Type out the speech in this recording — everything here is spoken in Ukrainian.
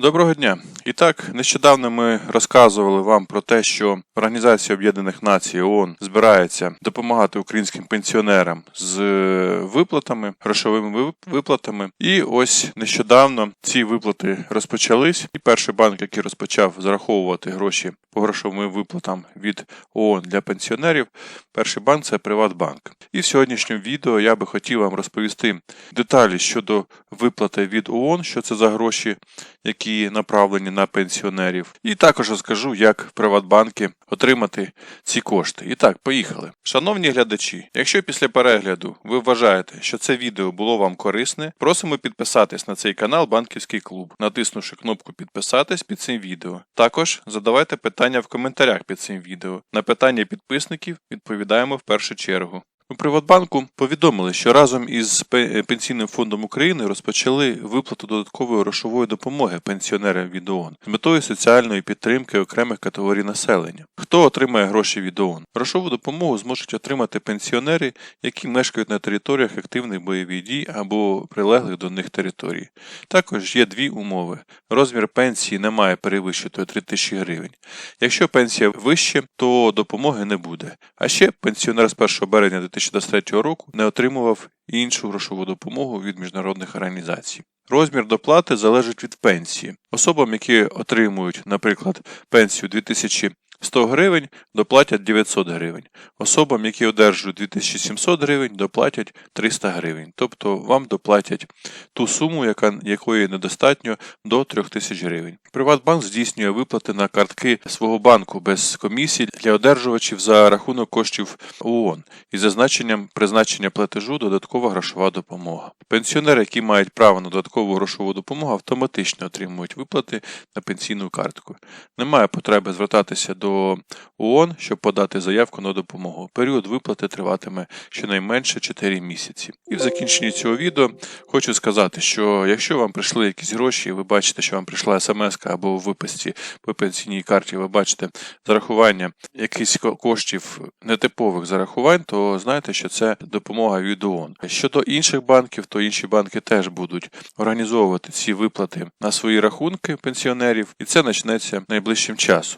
Доброго дня. І так, нещодавно ми розказували вам про те, що Організація Об'єднаних Націй ООН збирається допомагати українським пенсіонерам з е, виплатами, грошовими виплатами. І ось нещодавно ці виплати розпочались. І перший банк, який розпочав зараховувати гроші по грошовим виплатам від ООН для пенсіонерів, перший банк це Приватбанк. І в сьогоднішньому відео я би хотів вам розповісти деталі щодо виплати від ООН, що це за гроші, які направлені на пенсіонерів. І також розкажу, як Приватбанки отримати ці кошти. І так, поїхали. Шановні глядачі, якщо після перегляду ви вважаєте, що це відео було вам корисне, просимо підписатись на цей канал Банківський клуб, натиснувши кнопку підписатись під цим відео. Також задавайте питання в коментарях під цим відео. На питання підписників відповідаємо в першу чергу. У Приватбанку повідомили, що разом із Пенсійним фондом України розпочали виплату додаткової грошової допомоги пенсіонерам від ООН з метою соціальної підтримки окремих категорій населення. Хто отримає гроші від ООН? Грошову допомогу зможуть отримати пенсіонери, які мешкають на територіях активних бойових дій або прилеглих до них територій. Також є дві умови: розмір пенсії не має перевищити 3 тисячі гривень. Якщо пенсія вище, то допомоги не буде. А ще пенсіонер з 1 березня 2023 року не отримував іншу грошову допомогу від міжнародних організацій. Розмір доплати залежить від пенсії. Особам, які отримують, наприклад, пенсію 2100 гривень, доплатять 900 гривень. Особам, які одержують 2700 гривень, доплатять 300 гривень. Тобто вам доплатять ту суму, яка, якої недостатньо до 3000 гривень. Приватбанк здійснює виплати на картки свого банку без комісій для одержувачів за рахунок коштів ООН із зазначенням призначення платежу додаткова грошова допомога. Пенсіонери, які мають право на додаткову грошову допомогу, автоматично отримують виплати на пенсійну картку. Немає потреби звертатися до ООН, щоб подати заявку на допомогу. Період виплати триватиме щонайменше 4 місяці. І в закінченні цього відео хочу сказати, що якщо вам прийшли якісь гроші, ви бачите, що вам прийшла смс або в виписці по пенсійній карті, ви бачите зарахування якихось коштів нетипових зарахувань, то знайте, що це допомога від ООН. Щодо інших банків, то інші банки теж будуть організовувати ці виплати на свої рахунки пенсіонерів, і це почнеться найближчим часом.